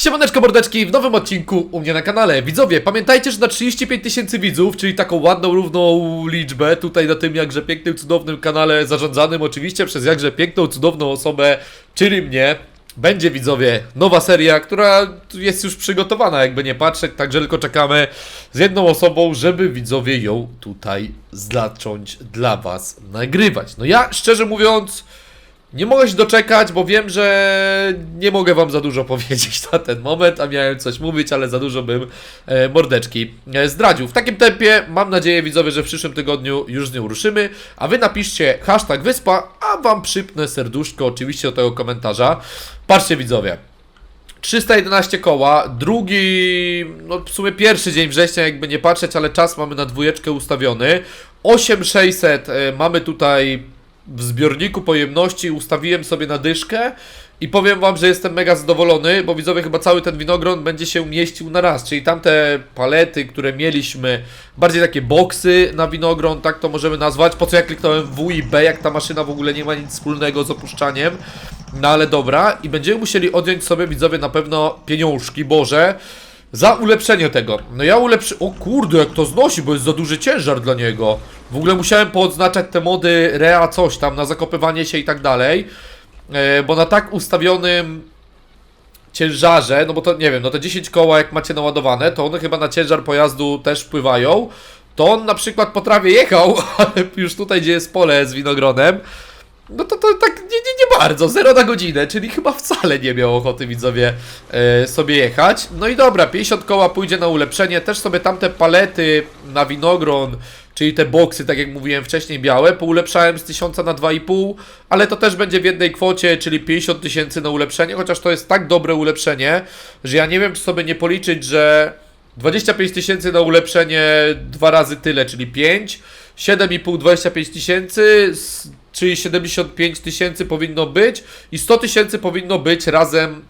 Siemaneczko mordeczki, w nowym odcinku u mnie na kanale. Widzowie, pamiętajcie, że na 35 tysięcy widzów, czyli taką ładną, równą liczbę, tutaj na tym jakże pięknym, cudownym kanale, zarządzanym oczywiście przez jakże piękną, cudowną osobę, czyli mnie, będzie widzowie nowa seria, która jest już przygotowana, jakby nie patrzeć, także tylko czekamy z jedną osobą, żeby widzowie ją tutaj zacząć dla was nagrywać. No ja, szczerze mówiąc... Nie mogę się doczekać, bo wiem, że nie mogę wam za dużo powiedzieć na ten moment, a miałem coś mówić, ale za dużo bym e, mordeczki e, zdradził. W takim tempie mam nadzieję, widzowie, że w przyszłym tygodniu już z nią ruszymy, a wy napiszcie hashtag wyspa, a wam przypnę serduszko oczywiście do tego komentarza. Patrzcie widzowie, 311 koła, drugi, no w sumie pierwszy dzień września, jakby nie patrzeć, ale czas mamy na dwójeczkę ustawiony. 8600 e, mamy tutaj w zbiorniku pojemności, ustawiłem sobie na dyszkę i powiem wam, że jestem mega zadowolony, bo widzowie chyba cały ten winogron będzie się mieścił na raz, czyli tamte palety, które mieliśmy, bardziej takie boksy na winogron, tak to możemy nazwać, po co ja kliknąłem W i B, jak ta maszyna w ogóle nie ma nic wspólnego z opuszczaniem, no ale dobra, i będziemy musieli odjąć sobie widzowie na pewno pieniążki, Boże, za ulepszenie tego. No ja ulepszy... O kurde, jak to znosi, bo jest za duży ciężar dla niego. W ogóle musiałem poodznaczać te mody Rea coś tam, na zakopywanie się i tak dalej. E, bo na tak ustawionym ciężarze, no bo to nie wiem, no te 10 koła jak macie naładowane, to one chyba na ciężar pojazdu też wpływają. To on na przykład po trawie jechał, ale już tutaj gdzie jest pole z winogronem, no to, to tak nie, bardzo, 0 na godzinę, czyli chyba wcale nie miał ochoty widzowie e, sobie jechać. No i dobra, 50 koła pójdzie na ulepszenie, też sobie tamte palety na winogron, czyli te boksy, tak jak mówiłem wcześniej, białe, poulepszałem z 1000 na 2,5, ale to też będzie w jednej kwocie, czyli 50 tysięcy na ulepszenie, chociaż to jest tak dobre ulepszenie, że ja nie wiem, czy sobie nie policzyć, że 25 tysięcy na ulepszenie dwa razy tyle, czyli 5, 7,5 25 tysięcy, czyli 75 tysięcy powinno być i 100 tysięcy powinno być razem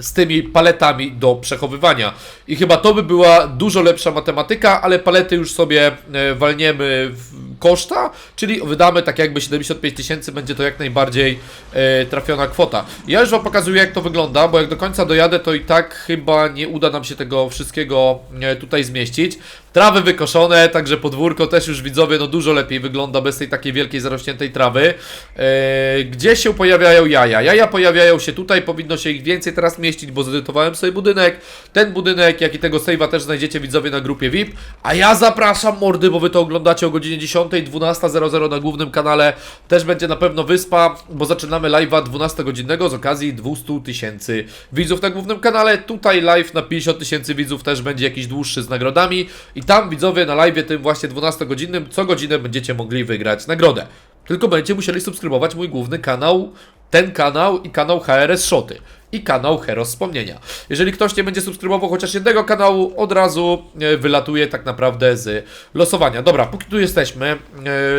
z tymi paletami do przechowywania. I chyba to by była dużo lepsza matematyka, ale palety już sobie e, walniemy w koszta, czyli wydamy tak jakby 75 tysięcy, będzie to jak najbardziej e, trafiona kwota. Ja już Wam pokazuję jak to wygląda, bo jak do końca dojadę, to i tak chyba nie uda nam się tego wszystkiego e, tutaj zmieścić. Trawy wykoszone, także podwórko też już widzowie, no dużo lepiej wygląda bez tej takiej wielkiej zarośniętej trawy. E, gdzie się pojawiają jaja? Jaja pojawiają się tutaj, powinno się ich więcej teraz mieścić, bo zedytowałem sobie budynek. Ten budynek, jak i tego save'a też znajdziecie widzowie na grupie VIP. A ja zapraszam mordy, bo wy to oglądacie o godzinie 10, 12.00 na głównym kanale. Też będzie na pewno wyspa, bo zaczynamy live'a 12-godzinnego z okazji 200 tysięcy widzów na głównym kanale. Tutaj live na 50 tysięcy widzów też będzie jakiś dłuższy z nagrodami. I tam widzowie na live'ie tym właśnie 12-godzinnym co godzinę będziecie mogli wygrać nagrodę. Tylko będziecie musieli subskrybować mój główny kanał, ten kanał i kanał HRS Shoty i kanał Heros Wspomnienia. Jeżeli ktoś nie będzie subskrybował chociaż jednego kanału, od razu e, wylatuje tak naprawdę z losowania. Dobra, póki tu jesteśmy,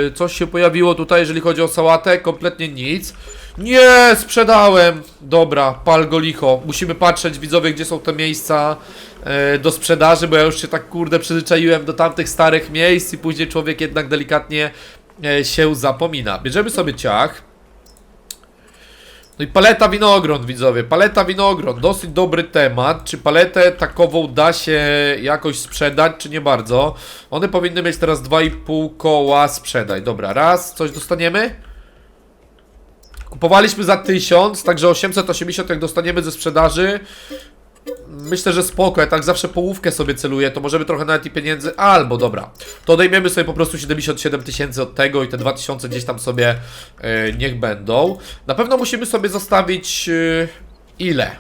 e, coś się pojawiło tutaj, jeżeli chodzi o sałatę, kompletnie nic. Nie, sprzedałem! Dobra, pal go licho. Musimy patrzeć, widzowie, gdzie są te miejsca do sprzedaży, bo ja już się tak kurde przyzwyczaiłem do tamtych starych miejsc i później człowiek jednak delikatnie e, się zapomina. Bierzemy sobie ciach. No i paleta winogron, widzowie. Paleta winogron, dosyć dobry temat. Czy paletę takową da się jakoś sprzedać, czy nie bardzo? One powinny mieć teraz 2,5 koła sprzedaj. Dobra, raz, coś dostaniemy? Kupowaliśmy za 1000, także 880 jak dostaniemy ze sprzedaży. Myślę, że spoko, ja tak zawsze połówkę sobie celuję, to możemy trochę nawet i pieniędzy, albo dobra, to odejmiemy sobie po prostu 77 tysięcy od tego i te 2000 gdzieś tam sobie e, niech będą. Na pewno musimy sobie zostawić e, ile?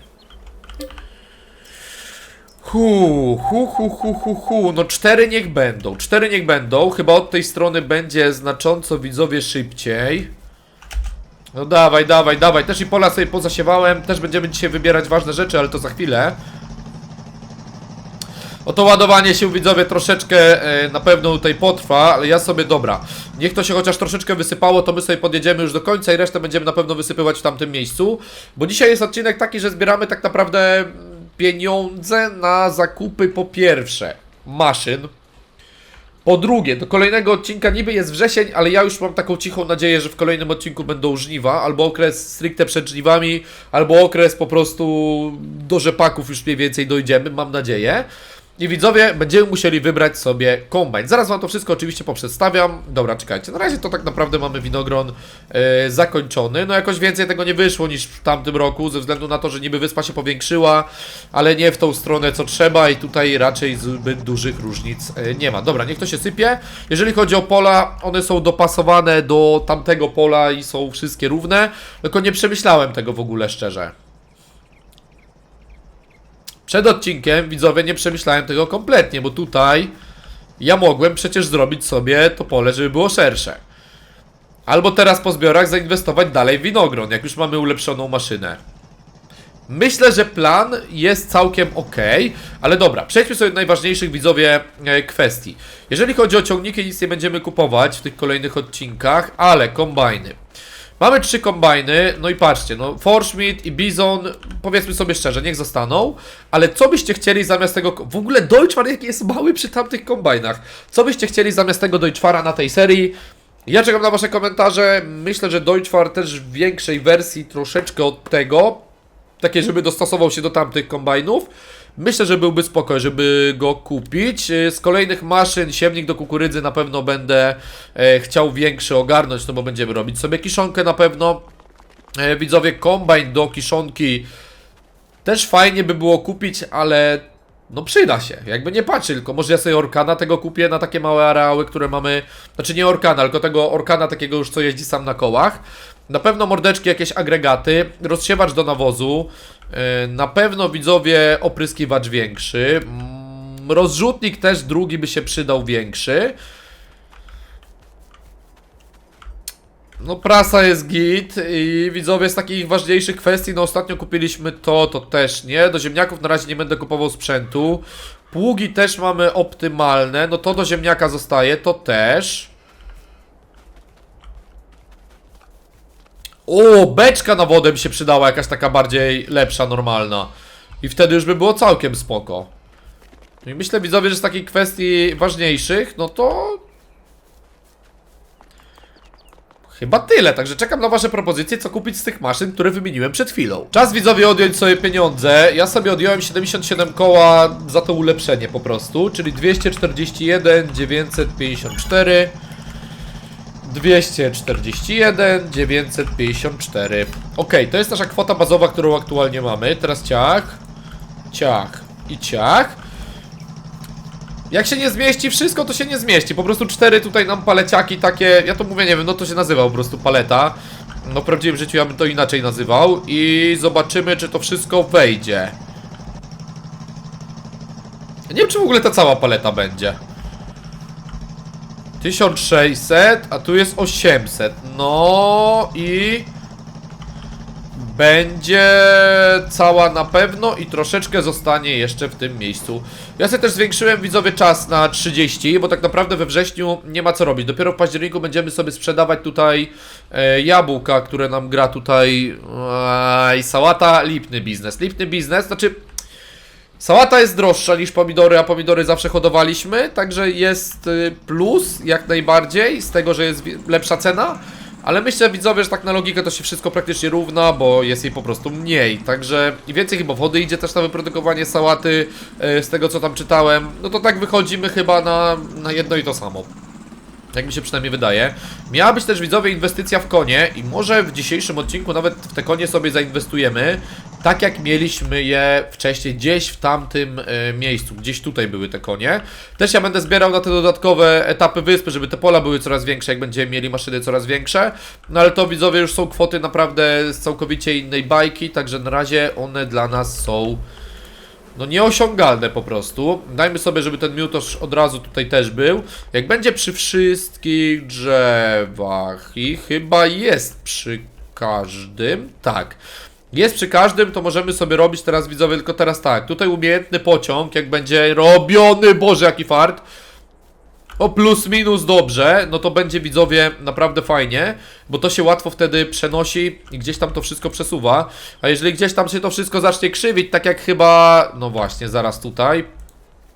Hu, hu, hu, hu, hu, hu, no cztery niech będą, cztery niech będą, chyba od tej strony będzie znacząco widzowie szybciej. No dawaj, dawaj, dawaj. Też i pola sobie pozasiewałem. Też będziemy dzisiaj wybierać ważne rzeczy, ale to za chwilę. O to ładowanie się widzowie troszeczkę e, na pewno tutaj potrwa, ale ja sobie dobra. Niech to się chociaż troszeczkę wysypało, to my sobie podjedziemy już do końca i resztę będziemy na pewno wysypywać w tamtym miejscu. Bo dzisiaj jest odcinek taki, że zbieramy tak naprawdę mm, pieniądze na zakupy po pierwsze maszyn. Po drugie, do kolejnego odcinka niby jest wrzesień, ale ja już mam taką cichą nadzieję, że w kolejnym odcinku będą żniwa, albo okres stricte przed żniwami, albo okres po prostu do rzepaków już mniej więcej dojdziemy, mam nadzieję. I widzowie, będziemy musieli wybrać sobie kombajn. Zaraz wam to wszystko oczywiście poprzedstawiam. Dobra, czekajcie, na razie to tak naprawdę mamy winogron e, zakończony. No jakoś więcej tego nie wyszło niż w tamtym roku, ze względu na to, że niby wyspa się powiększyła, ale nie w tą stronę co trzeba i tutaj raczej zbyt dużych różnic e, nie ma. Dobra, niech to się sypie. Jeżeli chodzi o pola, one są dopasowane do tamtego pola i są wszystkie równe, tylko nie przemyślałem tego w ogóle szczerze. Przed odcinkiem, widzowie, nie przemyślałem tego kompletnie, bo tutaj ja mogłem przecież zrobić sobie to pole, żeby było szersze. Albo teraz po zbiorach zainwestować dalej w winogron, jak już mamy ulepszoną maszynę. Myślę, że plan jest całkiem ok, ale dobra, przejdźmy sobie do najważniejszych widzowie e, kwestii. Jeżeli chodzi o ciągniki, nic nie będziemy kupować w tych kolejnych odcinkach, ale kombajny. Mamy trzy kombajny, no i patrzcie, no Forschmidt i Bizon, powiedzmy sobie szczerze, niech zostaną, ale co byście chcieli zamiast tego, w ogóle Deutschfar jaki jest mały przy tamtych kombajnach, co byście chcieli zamiast tego Deutschfara na tej serii? Ja czekam na wasze komentarze, myślę, że Deutschfar też w większej wersji troszeczkę od tego, takie, żeby dostosował się do tamtych kombajnów. Myślę, że byłby spoko, żeby go kupić. E, Z kolejnych maszyn, siewnik do kukurydzy na pewno będę e, chciał większy ogarnąć, no bo będziemy robić sobie kiszonkę na pewno. E, widzowie, kombajn do kiszonki też fajnie by było kupić, ale no przyda się, jakby nie patrzy, tylko może ja sobie Orkana tego kupię na takie małe areały, które mamy, znaczy nie Orkana, tylko tego Orkana takiego już co jeździ sam na kołach. Na pewno mordeczki, jakieś agregaty, rozsiewacz do nawozu, na pewno widzowie opryskiwacz większy, mm, rozrzutnik też drugi by się przydał większy. No prasa jest git i widzowie z takich ważniejszych kwestii, no ostatnio kupiliśmy to, to też nie. Do ziemniaków na razie nie będę kupował sprzętu. Pługi też mamy optymalne, no to do ziemniaka zostaje, to też. O, beczka na wodę mi się przydała, jakaś taka bardziej lepsza, normalna. I wtedy już by było całkiem spoko. No i myślę widzowie, że z takich kwestii ważniejszych, no to Chyba tyle, także czekam na wasze propozycje, co kupić z tych maszyn, które wymieniłem przed chwilą. Czas widzowie odjąć sobie pieniądze. Ja sobie odjąłem 77 koła za to ulepszenie po prostu, czyli 241 954 241 954 Ok, to jest nasza kwota bazowa, którą aktualnie mamy. Teraz ciach, ciach i ciach. Jak się nie zmieści wszystko, to się nie zmieści. Po prostu cztery tutaj nam paleciaki takie, ja to mówię, nie wiem, no to się nazywa po prostu paleta. No w prawdziwym życiu ja bym to inaczej nazywał. I zobaczymy, czy to wszystko wejdzie. Nie wiem, czy w ogóle ta cała paleta będzie. 1600, a tu jest 800. No i... Będzie cała na pewno i troszeczkę zostanie jeszcze w tym miejscu. Ja sobie też zwiększyłem widzowie czas na 30, bo tak naprawdę we wrześniu nie ma co robić. Dopiero w październiku będziemy sobie sprzedawać tutaj e, jabłka, które nam gra tutaj e, sałata, lipny biznes. Lipny biznes, znaczy Sałata jest droższa niż pomidory, a pomidory zawsze hodowaliśmy, także jest y, plus jak najbardziej z tego, że jest lepsza cena. Ale myślę, widzowie, że tak na logikę to się wszystko praktycznie równa, bo jest jej po prostu mniej. Także i więcej chyba wody idzie też na wyprodukowanie sałaty, y, z tego co tam czytałem. No to tak wychodzimy chyba na, na jedno i to samo. Jak mi się przynajmniej wydaje. Miała być też widzowie inwestycja w konie i może w dzisiejszym odcinku nawet w te konie sobie zainwestujemy. Tak jak mieliśmy je wcześniej gdzieś w tamtym e, miejscu, gdzieś tutaj były te konie. Też ja będę zbierał na te dodatkowe etapy wyspy, żeby te pola były coraz większe, jak będziemy mieli maszyny coraz większe. No ale to widzowie już są kwoty naprawdę z całkowicie innej bajki, także na razie one dla nas są no nieosiągalne po prostu. Dajmy sobie, żeby ten miutosz od razu tutaj też był. Jak będzie przy wszystkich drzewach i chyba jest przy każdym, tak. Jest przy każdym, to możemy sobie robić teraz widzowie, tylko teraz tak. Tutaj umiejętny pociąg, jak będzie robiony, boże jaki fart. O plus minus dobrze, no to będzie widzowie naprawdę fajnie, bo to się łatwo wtedy przenosi i gdzieś tam to wszystko przesuwa. A jeżeli gdzieś tam się to wszystko zacznie krzywić, tak jak chyba, no właśnie, zaraz tutaj.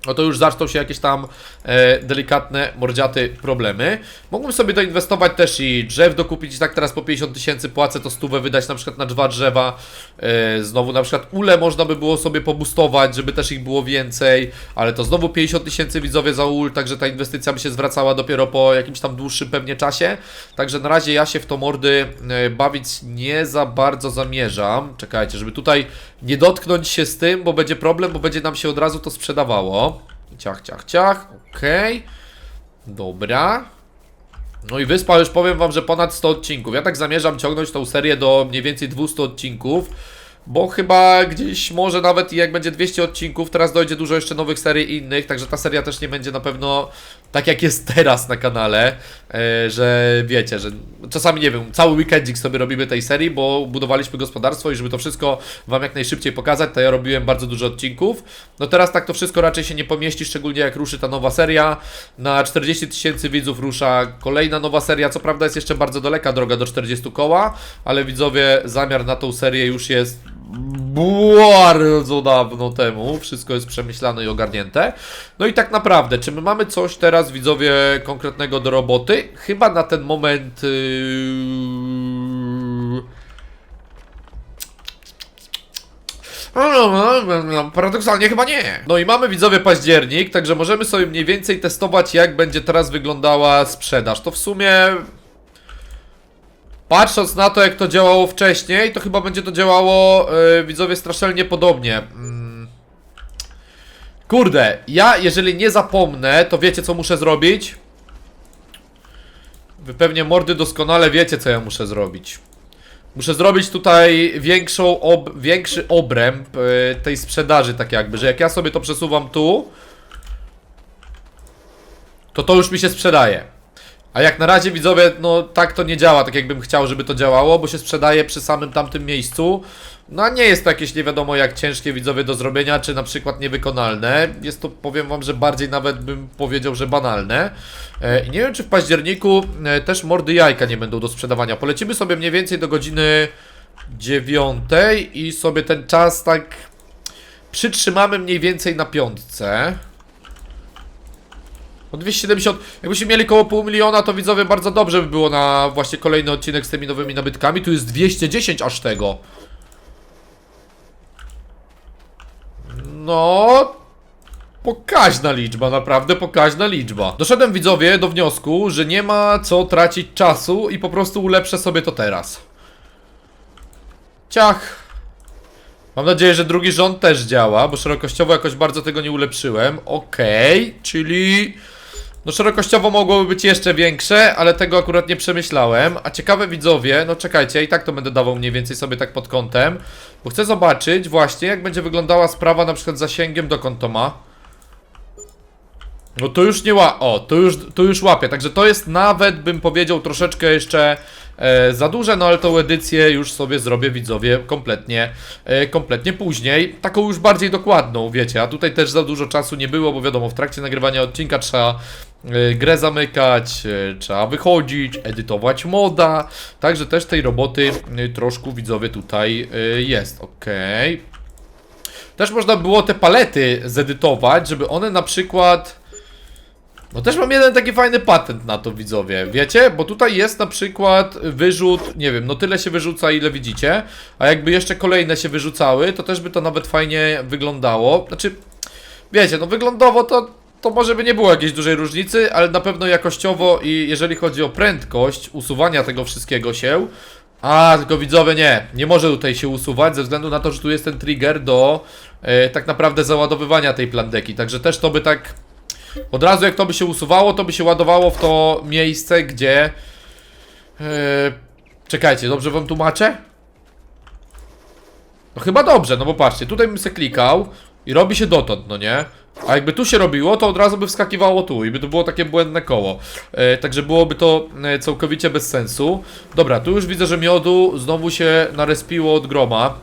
No to już zaczną się jakieś tam e, delikatne, mordziate problemy. Mógłbym sobie doinwestować też i drzew dokupić i tak teraz po 50 tysięcy płacę to stówę wydać na przykład na dwa drzewa. E, znowu na przykład ule można by było sobie pobustować, żeby też ich było więcej, ale to znowu 50 tysięcy widzowie za ul, także ta inwestycja by się zwracała dopiero po jakimś tam dłuższym pewnie czasie. Także na razie ja się w to mordy e, bawić nie za bardzo zamierzam. Czekajcie, żeby tutaj nie dotknąć się z tym, bo będzie problem, bo będzie nam się od razu to sprzedawało. Ciach, ciach, ciach, okej. Dobra. No i wyspa już powiem wam, że ponad 100 odcinków. Ja tak zamierzam ciągnąć tą serię do mniej więcej 200 odcinków. Bo chyba gdzieś może nawet jak będzie 200 odcinków, teraz dojdzie dużo jeszcze nowych serii innych, także ta seria też nie będzie na pewno tak jak jest teraz na kanale, e, że wiecie, że czasami nie wiem, cały weekendzik sobie robimy tej serii, bo budowaliśmy gospodarstwo i żeby to wszystko Wam jak najszybciej pokazać, to ja robiłem bardzo dużo odcinków. No teraz tak to wszystko raczej się nie pomieści, szczególnie jak ruszy ta nowa seria. Na 40 tysięcy widzów rusza kolejna nowa seria, co prawda jest jeszcze bardzo daleka droga do 40 koła, ale widzowie, zamiar na tą serię już jest bardzo dawno temu. Wszystko jest przemyślane i ogarnięte. No i tak naprawdę, czy my mamy coś teraz, widzowie, konkretnego do roboty? Chyba na ten moment. Yy... Paradoksalnie chyba nie. No i mamy widzowie październik, także możemy sobie mniej więcej testować, jak będzie teraz wyglądała sprzedaż. To w sumie Patrząc na to, jak to działało wcześniej, to chyba będzie to działało, yy, widzowie, strasznie podobnie. Mm. Kurde, ja jeżeli nie zapomnę, to wiecie co muszę zrobić? Wy pewnie mordy doskonale wiecie co ja muszę zrobić. Muszę zrobić tutaj większą ob większy obręb yy, tej sprzedaży, tak jakby, że jak ja sobie to przesuwam tu, to to już mi się sprzedaje. A jak na razie widzowie, no tak to nie działa, tak jakbym chciał, żeby to działało, bo się sprzedaje przy samym tamtym miejscu. No a nie jest to jakieś nie wiadomo jak ciężkie widzowie do zrobienia, czy na przykład niewykonalne. Jest to, powiem wam, że bardziej nawet bym powiedział, że banalne. E, nie wiem, czy w październiku e, też mordy jajka nie będą do sprzedawania. Polecimy sobie mniej więcej do godziny dziewiątej i sobie ten czas tak przytrzymamy mniej więcej na piątce. O 270, jakbyśmy mieli koło pół miliona, to widzowie bardzo dobrze by było na właśnie kolejny odcinek z tymi nowymi nabytkami. Tu jest 210 aż tego. No, pokaźna liczba, naprawdę pokaźna liczba. Doszedłem widzowie do wniosku, że nie ma co tracić czasu i po prostu ulepszę sobie to teraz. Ciach. Mam nadzieję, że drugi rząd też działa, bo szerokościowo jakoś bardzo tego nie ulepszyłem. Okej, czyli... No szerokościowo mogłoby być jeszcze większe, ale tego akurat nie przemyślałem. A ciekawe widzowie, no czekajcie, i tak to będę dawał mniej więcej sobie tak pod kątem. Bo chcę zobaczyć właśnie, jak będzie wyglądała sprawa na przykład zasięgiem, dokąd to ma. No to już nie ła... O, to już, to już łapie, także to jest nawet, bym powiedział, troszeczkę jeszcze e, za duże, no ale tą edycję już sobie zrobię, widzowie, kompletnie, e, kompletnie później. Taką już bardziej dokładną, wiecie, a tutaj też za dużo czasu nie było, bo wiadomo, w trakcie nagrywania odcinka trzeba grę zamykać, e, trzeba wychodzić, edytować moda, także też tej roboty e, troszkę, widzowie, tutaj e, jest, okej. Też można było te palety zedytować, żeby one na przykład... No też mam jeden taki fajny patent na to, widzowie, wiecie? Bo tutaj jest na przykład wyrzut, nie wiem, no tyle się wyrzuca, ile widzicie, a jakby jeszcze kolejne się wyrzucały, to też by to nawet fajnie wyglądało. Znaczy, wiecie, no wyglądowo to, to może by nie było jakiejś dużej różnicy, ale na pewno jakościowo i jeżeli chodzi o prędkość usuwania tego wszystkiego się, a, tylko widzowie nie, nie może tutaj się usuwać ze względu na to, że tu jest ten trigger do e, tak naprawdę załadowywania tej plandeki, także też to by tak od razu jak to by się usuwało, to by się ładowało w to miejsce, gdzie... E, czekajcie, dobrze wam tłumaczę? No chyba dobrze, no bo patrzcie, tutaj bym se klikał i robi się dotąd, no nie? A jakby tu się robiło, to od razu by wskakiwało tu i by to było takie błędne koło. E, także byłoby to e, całkowicie bez sensu. Dobra, tu już widzę, że miodu znowu się narespiło od groma.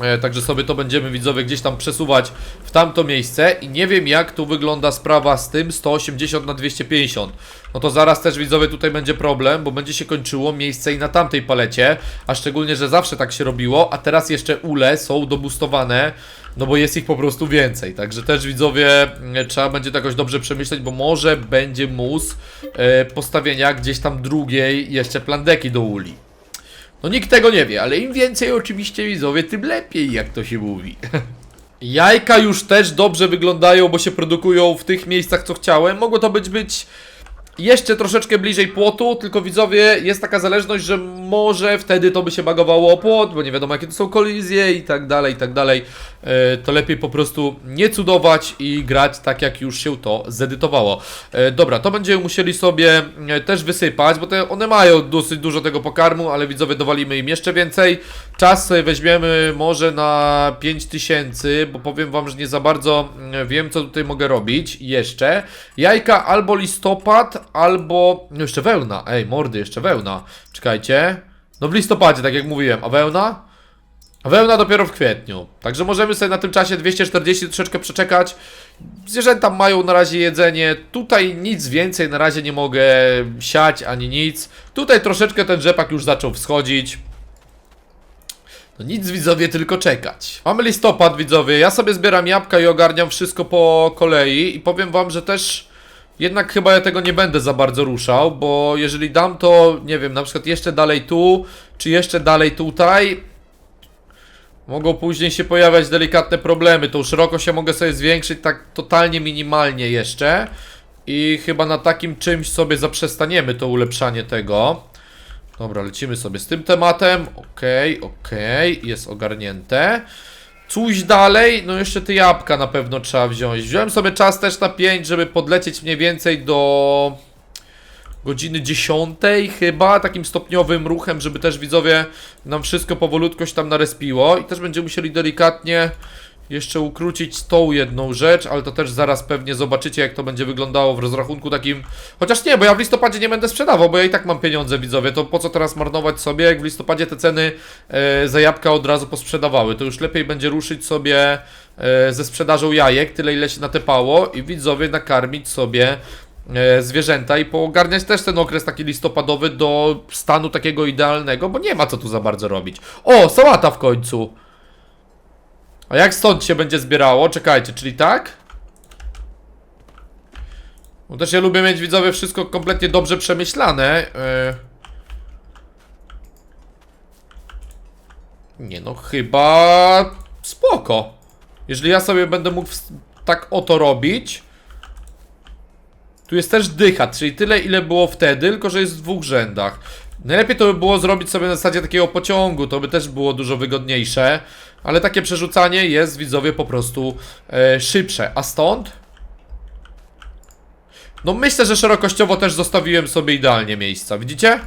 E, Także sobie to będziemy widzowie gdzieś tam przesuwać w tamto miejsce i nie wiem jak tu wygląda sprawa z tym 180 na 250 No to zaraz też widzowie tutaj będzie problem, bo będzie się kończyło miejsce i na tamtej palecie A szczególnie, że zawsze tak się robiło, a teraz jeszcze ule są dobustowane no bo jest ich po prostu więcej. Także też widzowie mm, trzeba będzie to jakoś dobrze przemyśleć, bo może będzie mus e, postawienia gdzieś tam drugiej jeszcze plandeki do uli. No nikt tego nie wie, ale im więcej oczywiście widzowie, tym lepiej, jak to się mówi. Jajka już też dobrze wyglądają, bo się produkują w tych miejscach, co chciałem. Mogło to być być jeszcze troszeczkę bliżej płotu, tylko widzowie, jest taka zależność, że może wtedy to by się bagowało o płot, bo nie wiadomo jakie to są kolizje i tak dalej, i tak dalej. E, To lepiej po prostu nie cudować i grać tak, jak już się to zedytowało. E, Dobra, to będziemy musieli sobie e, też wysypać, bo te, one mają dosyć dużo tego pokarmu, ale widzowie dowalimy im jeszcze więcej. Czas sobie weźmiemy może na 5000, bo powiem wam, że nie za bardzo mm, wiem, co tutaj mogę robić jeszcze. Jajka albo listopad, albo... No jeszcze wełna. Ej, mordy, jeszcze wełna. Czekajcie. No w listopadzie, tak jak mówiłem. A wełna? A wełna dopiero w kwietniu. Także możemy sobie na tym czasie 240 troszeczkę przeczekać. Zwierzęta mają na razie jedzenie. Tutaj nic więcej na razie nie mogę siać ani nic. Tutaj troszeczkę ten rzepak już zaczął wschodzić. No nic widzowie, tylko czekać. Mamy listopad widzowie, ja sobie zbieram jabłka i ogarniam wszystko po kolei i powiem wam, że też jednak chyba ja tego nie będę za bardzo ruszał, bo jeżeli dam to, nie wiem, na przykład jeszcze dalej tu, czy jeszcze dalej tutaj, mogą później się pojawiać delikatne problemy. Tą szerokość ja mogę sobie zwiększyć tak totalnie minimalnie jeszcze i chyba na takim czymś sobie zaprzestaniemy to ulepszanie tego. Dobra, lecimy sobie z tym tematem. Okej, okej, jest ogarnięte. Coś dalej, no jeszcze te jabłka na pewno trzeba wziąć. Wziąłem sobie czas też na 5, żeby podlecieć mniej więcej do godziny 10 chyba, takim stopniowym ruchem, żeby też widzowie nam wszystko powolutkoś tam narespiło i też będziemy musieli delikatnie jeszcze ukrócić tą jedną rzecz, ale to też zaraz pewnie zobaczycie jak to będzie wyglądało w rozrachunku takim, chociaż nie, bo ja w listopadzie nie będę sprzedawał, bo ja i tak mam pieniądze widzowie, to po co teraz marnować sobie, jak w listopadzie te ceny e, za jabłka od razu posprzedawały, to już lepiej będzie ruszyć sobie e, ze sprzedażą jajek, tyle ile się natepało i widzowie nakarmić sobie e, zwierzęta i poogarniać też ten okres taki listopadowy do stanu takiego idealnego, bo nie ma co tu za bardzo robić. O, sałata w końcu! A jak stąd się będzie zbierało? Czekajcie, czyli tak? Bo też ja lubię mieć widzowie wszystko kompletnie dobrze przemyślane. Yy. Nie no, chyba spoko. Jeżeli ja sobie będę mógł tak oto robić. Tu jest też dycha, czyli tyle ile było wtedy, tylko że jest w dwóch rzędach. Najlepiej to by było zrobić sobie na zasadzie takiego pociągu, to by też było dużo wygodniejsze. Ale takie przerzucanie jest, widzowie, po prostu e, szybsze. A stąd? No myślę, że szerokościowo też zostawiłem sobie idealnie miejsca, widzicie?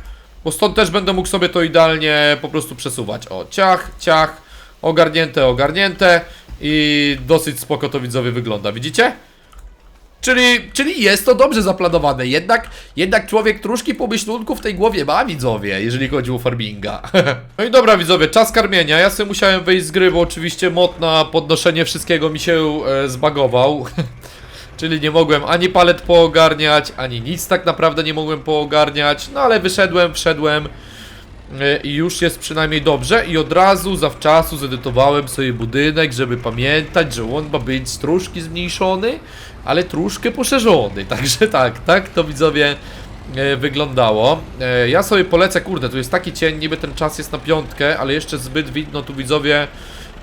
Bo stąd też będę mógł sobie to idealnie po prostu przesuwać. O, ciach, ciach, ogarnięte, ogarnięte i dosyć spoko to widzowie wygląda, widzicie? Czyli, czyli jest to dobrze zaplanowane, jednak, jednak człowiek troszkę pomyślunku w tej głowie ma, widzowie, jeżeli chodzi o farminga. no i dobra, widzowie, czas karmienia. Ja sobie musiałem wyjść z gry, bo oczywiście mod na podnoszenie wszystkiego mi się e, zbagował. Czyli nie mogłem ani palet poogarniać, ani nic tak naprawdę nie mogłem poogarniać. No ale wyszedłem, wszedłem e, i już jest przynajmniej dobrze. I od razu zawczasu zedytowałem sobie budynek, żeby pamiętać, że on ma być troszkę zmniejszony, ale troszkę poszerzony. Także tak, tak to widzowie e, wyglądało. E, ja sobie polecę, kurde, tu jest taki cień, niby ten czas jest na piątkę, ale jeszcze zbyt widno tu widzowie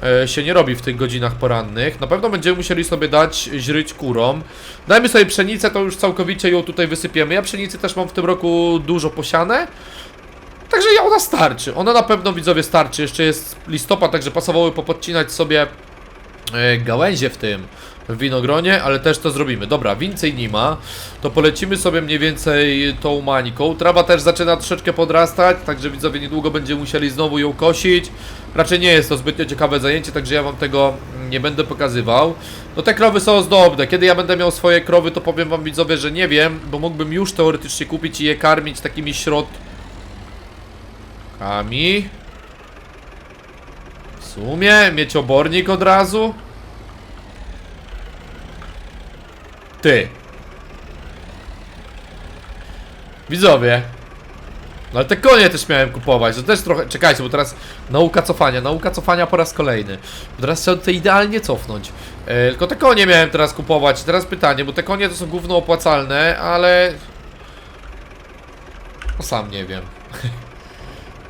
e, się nie robi w tych godzinach porannych. Na pewno będziemy musieli sobie dać źryć kurom. Dajmy sobie pszenicę, to już całkowicie ją tutaj wysypiemy. Ja pszenicy też mam w tym roku dużo posiane. Także ja ona starczy. Ona na pewno widzowie starczy. Jeszcze jest listopad, także pasowały popodcinać sobie gałęzie w tym w winogronie, ale też to zrobimy. Dobra, więcej nie ma, to polecimy sobie mniej więcej tą mańką. Trawa też zaczyna troszeczkę podrastać, także widzowie niedługo będziemy musieli znowu ją kosić. Raczej nie jest to zbytnio ciekawe zajęcie, także ja wam tego nie będę pokazywał. No te krowy są ozdobne. Kiedy ja będę miał swoje krowy, to powiem wam widzowie, że nie wiem, bo mógłbym już teoretycznie kupić i je karmić takimi środkami. W sumie mieć obornik od razu. Ty. Widzowie. No ale te konie też miałem kupować, to też trochę... Czekajcie, bo teraz nauka cofania, nauka cofania po raz kolejny. Bo teraz trzeba to idealnie cofnąć. E, tylko te konie miałem teraz kupować. Teraz pytanie, bo te konie to są gówno opłacalne, ale... No sam nie wiem.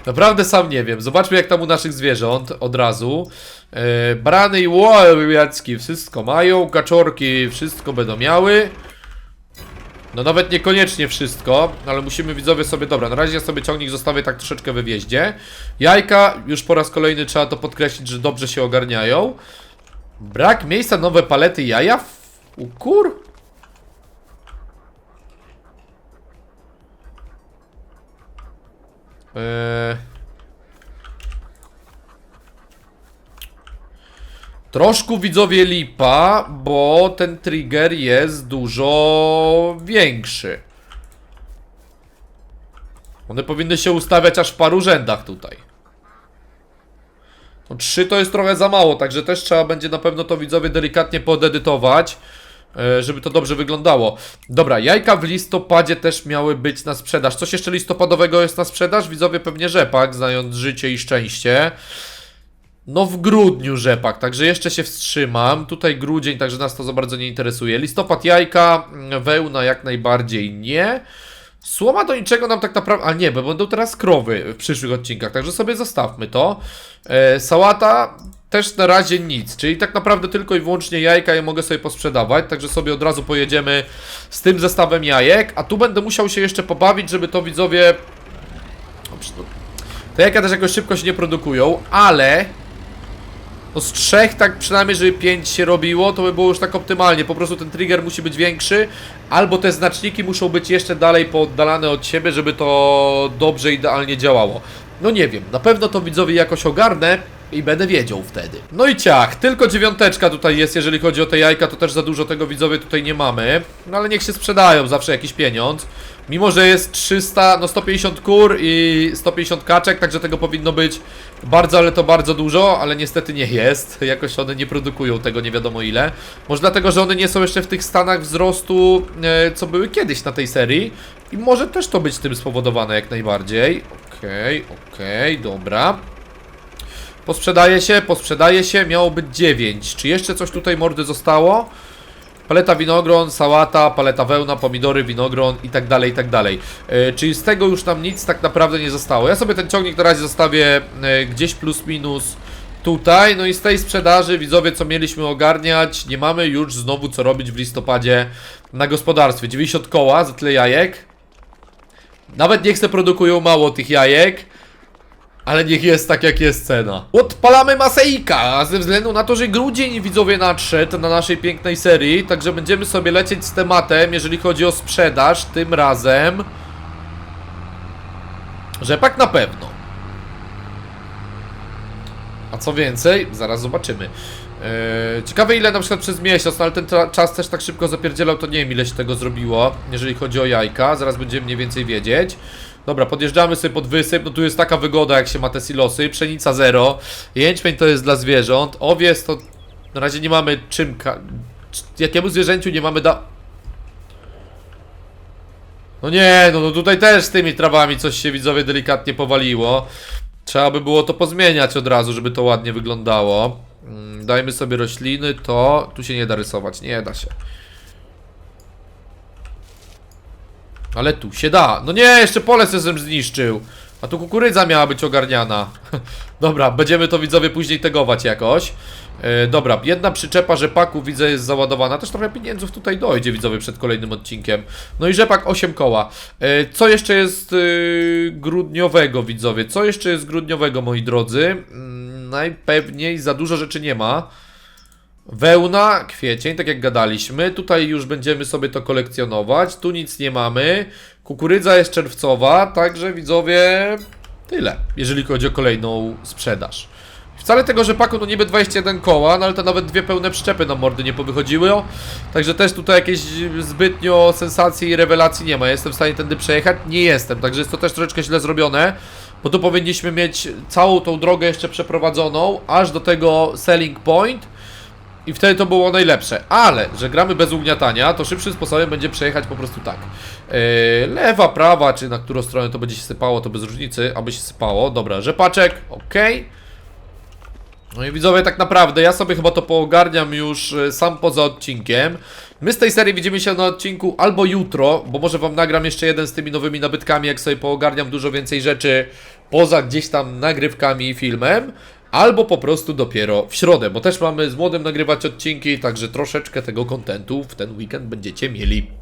Naprawdę sam nie wiem. Zobaczmy jak tam u naszych zwierząt od razu. E, brany i łowiacki wszystko mają, kaczorki wszystko będą miały. No nawet niekoniecznie wszystko, ale musimy widzowie sobie, dobra, na razie ja sobie ciągnik zostawię tak troszeczkę we wjeździe. Jajka, już po raz kolejny trzeba to podkreślić, że dobrze się ogarniają. Brak miejsca, nowe palety jaja u kur? Eee... Troszkę widzowie lipa, bo ten trigger jest dużo większy. One powinny się ustawiać aż w paru rzędach tutaj. No 3 to jest trochę za mało, także też trzeba będzie na pewno to widzowie delikatnie podedytować, żeby to dobrze wyglądało. Dobra, jajka w listopadzie też miały być na sprzedaż. Coś jeszcze listopadowego jest na sprzedaż? Widzowie pewnie rzepak, znając życie i szczęście. No w grudniu rzepak, także jeszcze się wstrzymam. Tutaj grudzień, także nas to za bardzo nie interesuje. Listopad jajka, mm, wełna jak najbardziej nie. Słoma do niczego nam tak naprawdę... A nie, bo będą teraz krowy w przyszłych odcinkach, także sobie zostawmy to. E, sałata też na razie nic, czyli tak naprawdę tylko i wyłącznie jajka je mogę sobie posprzedawać, także sobie od razu pojedziemy z tym zestawem jajek, a tu będę musiał się jeszcze pobawić, żeby to widzowie... Te jajka też jakoś szybko się nie produkują, ale no z trzech tak przynajmniej, żeby pięć się robiło, to by było już tak optymalnie. Po prostu ten trigger musi być większy, albo te znaczniki muszą być jeszcze dalej pooddalane od siebie, żeby to dobrze, idealnie działało. No nie wiem, na pewno to widzowie jakoś ogarnę i będę wiedział wtedy. No i ciach, tylko dziewiąteczka tutaj jest, jeżeli chodzi o te jajka, to też za dużo tego widzowie tutaj nie mamy. No ale niech się sprzedają, zawsze jakiś pieniądz. Mimo, że jest 300, no 150 kur i 150 kaczek, także tego powinno być bardzo, ale to bardzo dużo, ale niestety nie jest. Jakoś one nie produkują tego nie wiadomo ile. Może dlatego, że one nie są jeszcze w tych stanach wzrostu, e, co były kiedyś na tej serii. I może też to być tym spowodowane jak najbardziej. Okej, okej, dobra. Posprzedaje się, posprzedaje się, miało być 9. Czy jeszcze coś tutaj mordy zostało? Paleta winogron, sałata, paleta wełna, pomidory, winogron i tak dalej, i tak dalej. E, czyli z tego już nam nic tak naprawdę nie zostało. Ja sobie ten ciągnik na razie zostawię e, gdzieś plus minus tutaj. No i z tej sprzedaży, widzowie, co mieliśmy ogarniać, nie mamy już znowu co robić w listopadzie na gospodarstwie. 90 koła za tyle jajek. Nawet niech se produkują mało tych jajek. Ale niech jest tak jak jest cena. Odpalamy Maseika, ze względu na to, że grudzień widzowie nadszedł na naszej pięknej serii, także będziemy sobie lecieć z tematem, jeżeli chodzi o sprzedaż, tym razem. Rzepak na pewno. A co więcej, zaraz zobaczymy. Eee, ciekawe ile na przykład przez miesiąc, no ale ten czas też tak szybko zapierdzielał, to nie wiem ile się tego zrobiło, jeżeli chodzi o jajka, zaraz będziemy mniej więcej wiedzieć. Dobra, podjeżdżamy sobie pod wysyp, no tu jest taka wygoda jak się ma te silosy, pszenica zero, jęczmień to jest dla zwierząt, owiec to na razie nie mamy czym, jakiemu zwierzęciu nie mamy da... No nie, no, no tutaj też z tymi trawami coś się widzowie delikatnie powaliło. Trzeba by było to pozmieniać od razu, żeby to ładnie wyglądało. Mm, Dajmy sobie rośliny, to tu się nie da rysować, nie da się. Ale tu się da. No nie, jeszcze pole sezem zniszczył. A tu kukurydza miała być ogarniana. dobra, będziemy to widzowie później tegować jakoś. E, dobra, jedna przyczepa rzepaku widzę jest załadowana. Też trochę pieniędzów tutaj dojdzie widzowie przed kolejnym odcinkiem. No i rzepak 8 koła. E, co jeszcze jest y, grudniowego widzowie? Co jeszcze jest grudniowego moi drodzy? Mm, najpewniej za dużo rzeczy nie ma. Wełna, kwiecień, tak jak gadaliśmy. Tutaj już będziemy sobie to kolekcjonować. Tu nic nie mamy. Kukurydza jest czerwcowa, także widzowie tyle, jeżeli chodzi o kolejną sprzedaż. Wcale tego rzepaku no niby 21 koła, no ale to nawet dwie pełne przyczepy na mordy nie powychodziły. Także też tutaj jakieś zbytnio sensacji i rewelacji nie ma. Jestem w stanie tędy przejechać? Nie jestem, także jest to też troszeczkę źle zrobione. Bo tu powinniśmy mieć całą tą drogę jeszcze przeprowadzoną, aż do tego selling point. I wtedy to było najlepsze. Ale, że gramy bez ugniatania, to szybszym sposobem będzie przejechać po prostu tak. Yy, lewa, prawa, czy na którą stronę to będzie się sypało, to bez różnicy, aby się sypało. Dobra, rzepaczek, ok. No i widzowie, tak naprawdę ja sobie chyba to poogarniam już e, sam poza odcinkiem. My z tej serii widzimy się na odcinku albo jutro, bo może wam nagram jeszcze jeden z tymi nowymi nabytkami, jak sobie poogarniam dużo więcej rzeczy poza gdzieś tam nagrywkami i filmem. Albo po prostu dopiero w środę, bo też mamy z młodym nagrywać odcinki, także troszeczkę tego kontentu w ten weekend będziecie mieli.